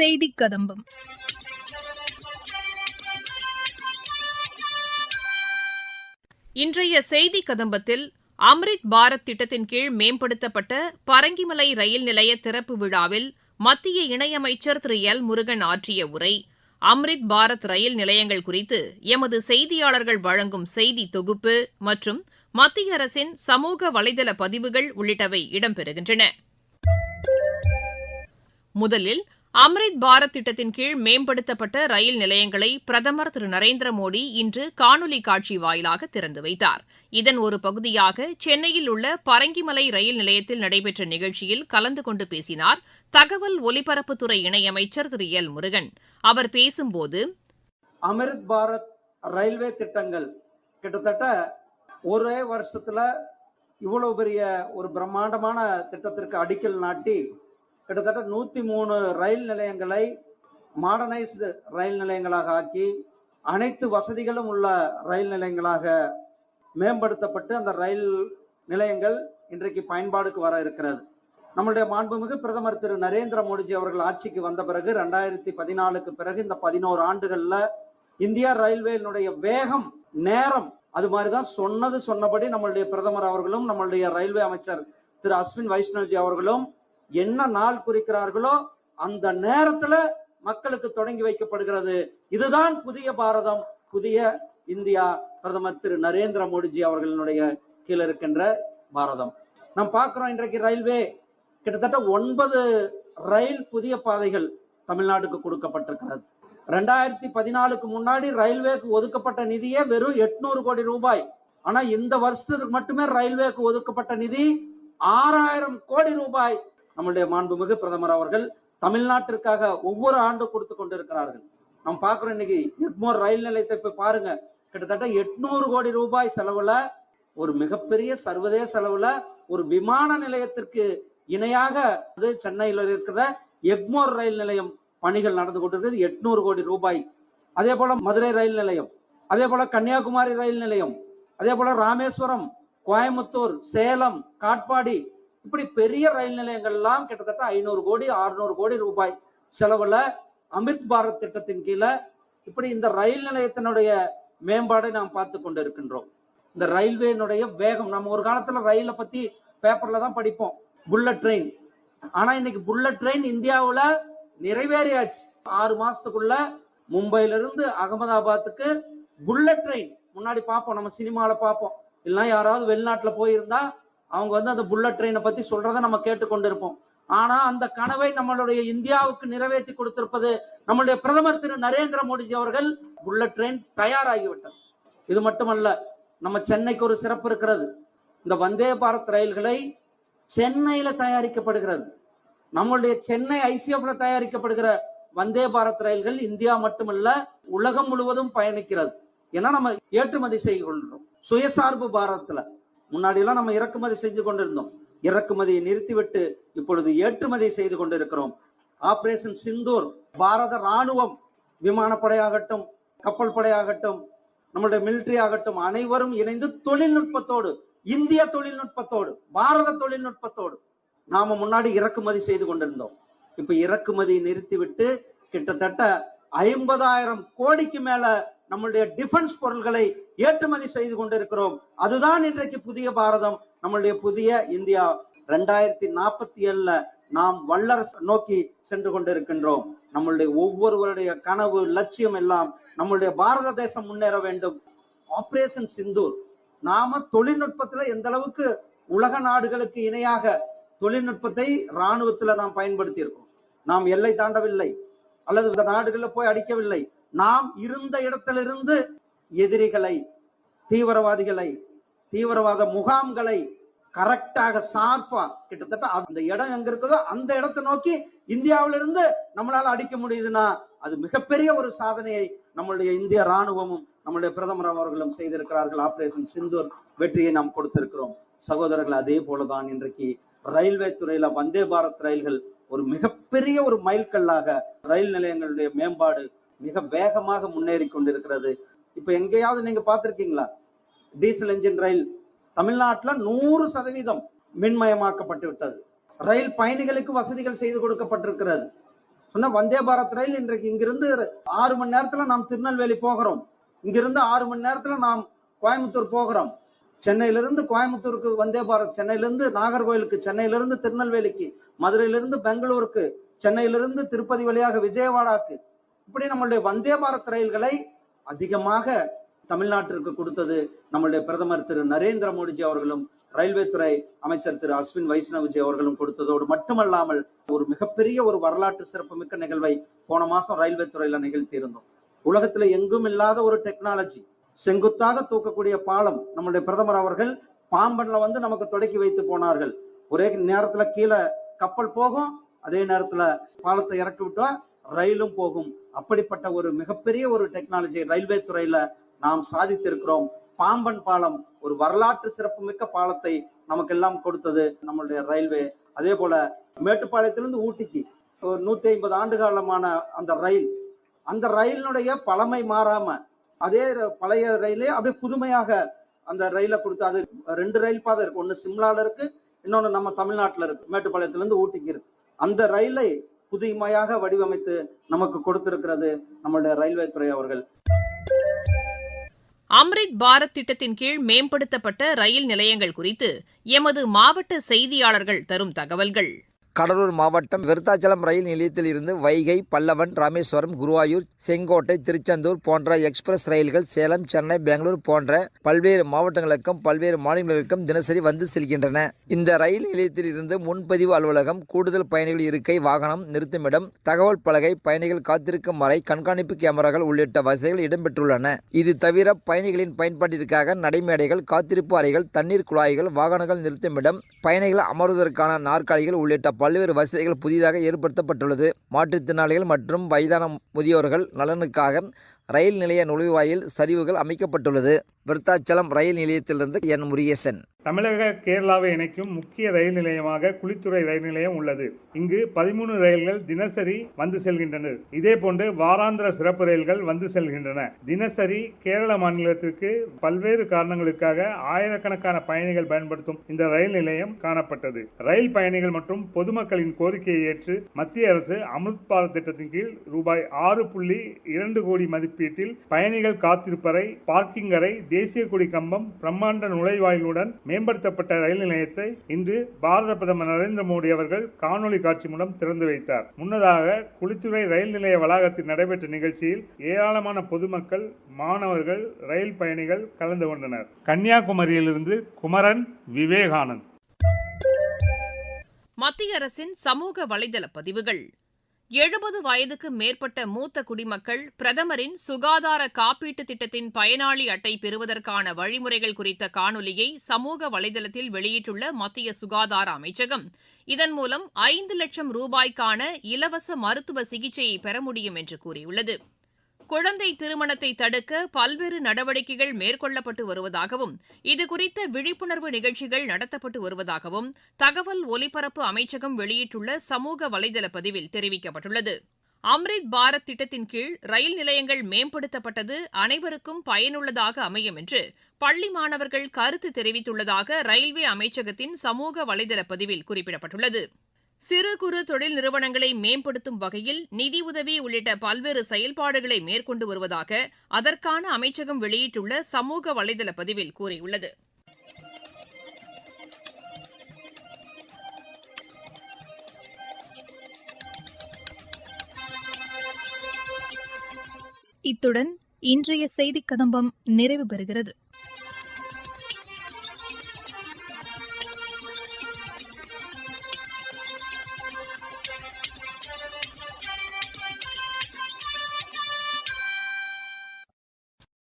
செய்தி கதம்பம் இன்றைய செய்தி கதம்பத்தில் அம்ரித் பாரத் திட்டத்தின் கீழ் மேம்படுத்தப்பட்ட பரங்கிமலை ரயில் நிலைய திறப்பு விழாவில் மத்திய இணையமைச்சர் திரு எல் முருகன் ஆற்றிய உரை அம்ரித் பாரத் ரயில் நிலையங்கள் குறித்து எமது செய்தியாளர்கள் வழங்கும் செய்தி தொகுப்பு மற்றும் மத்திய அரசின் சமூக வலைதள பதிவுகள் உள்ளிட்டவை இடம்பெறுகின்றன. முதலில் அம்ரித் பாரத் திட்டத்தின் கீழ் மேம்படுத்தப்பட்ட ரயில் நிலையங்களை பிரதமர் திரு நரேந்திர மோடி இன்று காணொலி காட்சி வாயிலாக திறந்து வைத்தார். இதன் ஒரு பகுதியாக சென்னையில் உள்ள பரங்கிமலை ரயில் நிலையத்தில் நடைபெற்ற நிகழ்ச்சியில் கலந்து கொண்டு பேசினார் தகவல் ஒலிபரப்புத்துறை இணையமைச்சர் திரு எல் முருகன். அவர் பேசும்போது அமிர்த் பாரத் ரயில்வே திட்டங்கள் கிட்டத்தட்ட ஒரே வருஷத்துல இவ்வளவு பெரிய ஒரு பிரம்மாண்டமான திட்டத்திற்கு அடிக்கல் நாட்டி கிட்டத்தட்ட நூத்தி மூணு ரயில் நிலையங்களை மாடர்னைஸ்டு ரயில் நிலையங்களாக ஆக்கி அனைத்து வசதிகளும் உள்ள ரயில் நிலையங்களாக மேம்படுத்தப்பட்டு அந்த ரயில் நிலையங்கள் இன்றைக்கு பயன்பாடுக்கு வர இருக்கிறது. நம்மளுடைய மாண்புமிகு பிரதமர் திரு நரேந்திர மோடிஜி அவர்கள் ஆட்சிக்கு வந்த பிறகு ரெண்டாயிரத்தி பதினாலுக்கு பிறகு இந்த பதினோரு ஆண்டுகள்ல இந்தியா ரயில்வேனுடைய வேகம் நேரம் அது மாதிரிதான் சொன்னது சொன்னபடி நம்மளுடைய பிரதமர் அவர்களும் நம்மளுடைய ரயில்வே அமைச்சர் திரு அஸ்வின் வைஷ்ணவ்ஜி அவர்களும் என்ன நாள் குறிக்கிறார்களோ அந்த நேரத்துல மக்களுக்கு தொடங்கி வைக்கப்படுகிறது. இதுதான் புதிய பாரதம் புதிய இந்தியா. பிரதமர் திரு நரேந்திர மோடிஜி அவர்களுடைய கீழ இருக்கின்ற பாரதம். நாம் பார்க்கிறோம் இன்றைக்கு ரயில்வே. கிட்டத்தட்ட ஒன்பது ரயில் புதிய பாதைகள் தமிழ்நாட்டுக்கு கொடுக்கப்பட்டிருக்கிறது. ரெண்டாயிரத்தி பதினாலுக்கு முன்னாடி ரயில்வேக்கு ஒதுக்கப்பட்ட நிதியே வெறும் எட்நூறு கோடி ரூபாய். ஆனா இந்த வருஷத்துக்கு மட்டுமே ரயில்வேக்கு ஒதுக்கப்பட்ட நிதி ஆறாயிரம் கோடி ரூபாய். நம்முடைய மாண்புமிகு பிரதமர் அவர்கள் தமிழ்நாட்டிற்காக ஒவ்வொரு ஆண்டு கொடுத்து கொண்டிருக்கிறார்கள். நாம் பார்க்கிறோம் இன்னைக்கு எக்மோர் ரயில் நிலையத்தை போய் பாருங்க. கிட்டத்தட்ட எட்நூறு கோடி ரூபாய் செலவுல ஒரு மிகப்பெரிய சர்வதேச அளவுல ஒரு விமான நிலையத்திற்கு இணையாக அது சென்னையில் இருக்கிற எக்மோர் ரயில் நிலையம் பணிகள் நடந்து கொண்டிருக்கிறது. எட்நூறு கோடி ரூபாய். அதே போல மதுரை ரயில் நிலையம் அதே போல கன்னியாகுமரி ரயில் நிலையம் அதே போல ராமேஸ்வரம் கோயம்புத்தூர் சேலம் காட்பாடி இப்படி பெரிய ரயில் நிலையங்கள் எல்லாம் கிட்டத்தட்ட ஐநூறு கோடி அறுநூறு கோடி ரூபாய் செலவுல அமித் பாரத் திட்டத்தின் கீழே இப்படி இந்த ரயில் நிலையத்தினுடைய மேம்பாடை நாம் பார்த்து கொண்டு இருக்கின்றோம் இந்த ரயில்வேனுடைய வேகம் நம்ம ஒரு காலத்துல ரயிலை பத்தி பேப்பர்ல தான் படிப்போம். புல்லட் ட்ரெயின் ஆனா இன்னைக்கு புல்லட் ட்ரெயின் இந்தியாவுல நிறைவேறியாச்சு. ஆறு மாசத்துக்குள்ள மும்பையில இருந்து அகமதாபாத்துக்கு புல்லட் ட்ரெயின் முன்னாடி பார்ப்போம் நம்ம சினிமால பார்ப்போம். இல்லைன்னா யாராவது வெளிநாட்டுல போயிருந்தா அவங்க வந்து அந்த புல்லட் ட்ரெயினை பத்தி சொல்றதை நம்ம கேட்டுக்கொண்டிருப்போம். ஆனா அந்த கனவை நம்மளுடைய இந்தியாவுக்கு நிறைவேற்றி கொடுத்திருப்பது நம்மளுடைய பிரதமர் திரு நரேந்திர மோடிஜி அவர்கள் புல்லட் ட்ரெயின் தயாராகிவிட்டது. இது மட்டுமல்ல நம்ம சென்னைக்கு ஒரு சிறப்பு இருக்கிறது. இந்த வந்தே பாரத் ரயில்களை சென்னையில தயாரிக்கப்படுகிறது. நம்மளுடைய சென்னை ஐசிஎஃப்ல தயாரிக்கப்படுகிற வந்தே பாரத் ரயில்கள் இந்தியா மட்டுமல்ல உலகம் முழுவதும் பயணிக்கிறது. ஏன்னா நம்ம ஏற்றுமதி செய்து கொள்கிறோம். சுயசார்பு பாரத்ல முன்னாடி எல்லாம் நம்ம இறக்குமதி செஞ்சு கொண்டிருந்தோம். இறக்குமதியை நிறுத்திவிட்டு இப்பொழுது ஏற்றுமதி செய்து கொண்டிருக்கிறோம். ஆபரேஷன் சிந்தூர் பாரத ராணுவம் விமானப்படையாகட்டும் கப்பல் படையாகட்டும் நம்மளுடைய மிலிட்ரி ஆகட்டும் அனைவரும் இணைந்து தொழில்நுட்பத்தோடு இந்திய தொழில்நுட்பத்தோடு பாரத தொழில்நுட்பத்தோடு நாம முன்னாடி இறக்குமதி செய்து கொண்டிருந்தோம். இப்ப இறக்குமதி நிறுத்திவிட்டு கிட்டத்தட்ட ஐம்பதாயிரம் கோடிக்கு மேல நம்மளுடைய டிஃபென்ஸ் பொருள்களை ஏற்றுமதி செய்து கொண்டிருக்கிறோம். அதுதான் இன்றைக்கு புதிய பாரதம். நம்மளுடைய புதிய இந்தியா. ரெண்டாயிரத்தி நாற்பத்தி ஏழுல நாம் வல்லரசு நோக்கி சென்று கொண்டிருக்கின்றோம். நம்மளுடைய ஒவ்வொருவருடைய கனவு லட்சியம் எல்லாம் நம்மளுடைய பாரத தேசம் முன்னேற வேண்டும். ஆபரேஷன் சிந்தூர் நாம தொழில்நுட்பத்துல எந்த அளவுக்கு உலக நாடுகளுக்கு இணையாக தொழில்நுட்பத்தை ராணுவத்துல நாம் பயன்படுத்தி இருக்கோம் நாம் எல்லை தாண்டவில்லை. அல்லது இந்த நாடுகளில் போய் அடிக்கவில்லை. நாம் இருந்த இடத்திலிருந்து எதிரிகளை தீவிரவாதிகளை தீவிரவாத முகாம்களை கரெக்டாக சார்பா கிட்டத்தட்ட அந்த இடம் எங்க இருக்குதோ அந்த இடத்தை நோக்கி இந்தியாவிலிருந்து நம்மளால அடிக்க முடியுதுன்னா அது மிகப்பெரிய ஒரு சாதனையை நம்மளுடைய இந்திய ராணுவமும் நம்மளுடைய பிரதமர் அவர்களும் செய்திருக்கிறார்கள். ஆபரேஷன் சிந்தூர் வெற்றியை நாம் கொடுத்திருக்கிறோம். சகோதரர்கள் அதே போலதான் இன்றைக்கு ரயில்வே துறையில வந்தே பாரத் ரயில்கள் ஒரு மிகப்பெரிய ஒரு மைல்கல்லாக ரயில் நிலையங்களுடைய மேம்பாடு மிக வேகமாக முன்னேறி கொண்டிருக்கிறது. இப்ப எங்கேயாவது நீங்க பார்த்திருக்கீங்களா? டீசல் என்ஜின் ரயில் தமிழ்நாட்டுல நூறு சதவீதம் மின்மயமாக்கப்பட்டு விட்டது. ரயில் பயணிகளுக்கு வசதிகள் செய்து கொடுக்கப்பட்டிருக்கிறது. சொன்னா வந்தே பாரத் ரயில் இன்றைக்கு இங்கிருந்து ஆறு மணி நேரத்துல நாம் திருநெல்வேலி போகிறோம். இங்கிருந்து ஆறு மணி நேரத்துல நாம் கோயம்புத்தூர் போகிறோம். சென்னையிலிருந்து கோயம்புத்தூருக்கு வந்தே பாரத் சென்னையிலிருந்து நாகர்கோயிலுக்கு சென்னையிலிருந்து திருநெல்வேலிக்கு மதுரையிலிருந்து பெங்களூருக்கு சென்னையிலிருந்து திருப்பதி வழியாக விஜயவாடாக்கு இப்படி நம்மளுடைய வந்தே பாரத் ரயில்களை அதிகமாக தமிழ்நாட்டிற்கு கொடுத்தது நம்மளுடைய பிரதமர் திரு நரேந்திர மோடிஜி அவர்களும் ரயில்வே துறை அமைச்சர் திரு அஸ்வின் வைஷ்ணவ்ஜி அவர்களும் கொடுத்ததோடு மட்டுமல்லாமல் ஒரு மிகப்பெரிய ஒரு வரலாற்று சிறப்புமிக்க நிகழ்வை போன மாசம் ரயில்வே துறையில நிகழ்த்தி இருந்தோம். உலகத்துல எங்கும் இல்லாத ஒரு டெக்னாலஜி செங்குத்தாக தூக்கக்கூடிய பாலம் நம்மளுடைய பிரதமர் அவர்கள் பாம்பன்ல வந்து நமக்கு தொடக்கி வைத்து போனார்கள். ஒரே நேரத்துல கீழே கப்பல் போகும் அதே நேரத்துல பாலத்தை இறக்கி விட்டா ரயிலும் போகும். அப்படிப்பட்ட ஒரு மிகப்பெரிய ஒரு டெக்னாலஜி ரயில்வே துறையில நாம் சாதித்திருக்கிறோம். பாம்பன் பாலம் ஒரு வரலாற்று சிறப்புமிக்க பாலத்தை நமக்கெல்லாம் கொடுத்தது நம்மளுடைய ரயில்வே. அதே போல மேட்டுப்பாளையத்திலிருந்து ஊட்டிக்கு ஒரு நூத்தி ஐம்பது ஆண்டு காலமான அந்த ரயில். அந்த ரயிலினுடைய பழமை மாறாம அதே ர- பழைய ரயிலே அப்படியே புதுமையாக அந்த ரயிலை கொடுத்து அது ரெண்டு ரயில் பாதை இருக்கு. ஒன்னு சிம்லால இருக்கு இன்னொன்னு நம்ம தமிழ்நாட்டுல இருக்கு. மேட்டுப்பாளையத்திலிருந்து ஊட்டிக்கு இருக்கு. அந்த ரயிலை புதுமையாக வடிவமைத்து நமக்கு கொடுத்திருக்கிறது நம்மளுடைய ரயில்வே துறை அவர்கள். அம்ரித் பாரத் திட்டத்தின் கீழ் மேம்படுத்தப்பட்ட ரயில் நிலையங்கள் குறித்து எமது மாவட்ட செய்தியாளர்கள் தரும் தகவல்கள். கடலூர் மாவட்டம் விருத்தாச்சலம் ரயில் நிலையத்தில் இருந்து வைகை பல்லவன் ராமேஸ்வரம் குருவாயூர் செங்கோட்டை திருச்செந்தூர் போன்ற எக்ஸ்பிரஸ் ரயில்கள் சேலம் சென்னை பெங்களூர் போன்ற பல்வேறு மாவட்டங்களுக்கும் பல்வேறு மாநிலங்களுக்கும் தினசரி வந்து செல்கின்றன. இந்த ரயில் நிலையத்தில் இருந்து முன்பதிவு அலுவலகம் கூடுதல் பயணிகள் இருக்கை வாகனம் நிறுத்துமிடம் தகவல் பலகை பயணிகள் காத்திருக்கும் வரை கண்காணிப்பு கேமராக்கள் உள்ளிட்ட வசதிகள் இடம்பெற்றுள்ளன. இது தவிர பயணிகளின் பயன்பாட்டிற்காக நடைமேடைகள் காத்திருப்பு அறைகள் தண்ணீர் குழாய்கள் வாகனங்கள் நிறுத்துமிடம் பயணிகள் அமர்வதற்கான நாற்காலிகள் உள்ளிட்ட பல்வேறு வசதிகள் புதிதாக ஏற்படுத்தப்பட்டுள்ளது. மாற்றுத்திறனாளிகள் மற்றும் வயதான முதியோர்கள் நலனுக்காக ரயில் நிலைய நுழைவாயில் சரிவுகள் அமைக்கப்பட்டுள்ளது. விருத்தாச்சலம் ரயில் நிலையத்திலிருந்து என். முருகேசன். தமிழக கேரளாவை இணைக்கும் முக்கிய ரயில் நிலையமாக குளித்துறை ரயில் நிலையம் உள்ளது. இங்கு பதிமூணு ரயில்கள் தினசரி வந்து செல்கின்றன இதேபோன்று வாராந்திர சிறப்பு ரயில்கள் வந்து செல்கின்றன. தினசரி கேரள மாநிலத்திற்கு பல்வேறு காரணங்களுக்காக ஆயிரக்கணக்கான பயணிகள் பயன்படுத்தும் இந்த ரயில் நிலையம் காணப்பட்டது. ரயில் பயணிகள் மற்றும் பொதுமக்களின் கோரிக்கையை ஏற்று மத்திய அரசு அமிர்த் பாரத் திட்டத்தின் கீழ் ரூபாய் ஆறு புள்ளி இரண்டு கோடி மதிப்பீட்டில் பயணிகள் காத்திருப்பறை பார்க்கிங் அறை தேசிய கொடி கம்பம் பிரம்மாண்ட நுழைவாயிலுடன் மேம்படுத்தப்பட்ட ரயில் நிலையத்தை இன்று பாரத பிரதமர் நரேந்திர மோடி அவர்கள் காணொலி காட்சி மூலம் திறந்து வைத்தார். முன்னதாக குளித்துறை ரயில் நிலைய வளாகத்தில் நடைபெற்ற நிகழ்ச்சியில் ஏராளமான பொதுமக்கள் மாணவர்கள் ரயில் பயணிகள் கலந்து கொண்டனர். கன்னியாகுமரியிலிருந்து குமரன் விவேகானந்த். மத்திய அரசின் சமூக வலைதள பதிவுகள். எழுபது வயதுக்கு மேற்பட்ட மூத்த குடிமக்கள் பிரதமரின் சுகாதார காப்பீட்டு திட்டத்தின் பயனாளி அட்டை பெறுவதற்கான வழிமுறைகள் குறித்த காணொலியை சமூக வலைதளத்தில் வெளியிட்டுள்ள மத்திய சுகாதார அமைச்சகம். இதன் மூலம் ஐந்து லட்சம் ரூபாய்க்கான இலவச மருத்துவ சிகிச்சையை பெற முடியும் என்று கூறியுள்ளது. குழந்தை திருமணத்தை தடுக்க பல்வேறு நடவடிக்கைகள் மேற்கொள்ளப்பட்டு வருவதாகவும் இதுகுறித்த விழிப்புணர்வு நிகழ்ச்சிகள் நடத்தப்பட்டு வருவதாகவும் தகவல் ஒலிபரப்பு அமைச்சகம் வெளியிட்டுள்ள சமூக வலைதள பதிவில் தெரிவிக்கப்பட்டுள்ளது. அம்ரித் பாரத் திட்டத்தின் கீழ் ரயில் நிலையங்கள் மேம்படுத்தப்பட்டது அனைவருக்கும் பயனுள்ளதாக அமையும் என்று பள்ளி மாணவர்கள் கருத்து தெரிவித்துள்ளதாக ரயில்வே அமைச்சகத்தின் சமூக வலைதள பதிவில் குறிப்பிடப்பட்டுள்ளது. சிறு குறு தொழில் நிறுவனங்களை மேம்படுத்தும் வகையில் நிதியுதவி உள்ளிட்ட பல்வேறு செயல்பாடுகளை மேற்கொண்டு வருவதாக அதற்கான அமைச்சகம் வெளியிட்டுள்ள சமூக வலைதள பதிவில் கூறியுள்ளது. இத்துடன் இன்றைய செய்திக் கதம்பம் நிறைவு பெறுகிறது.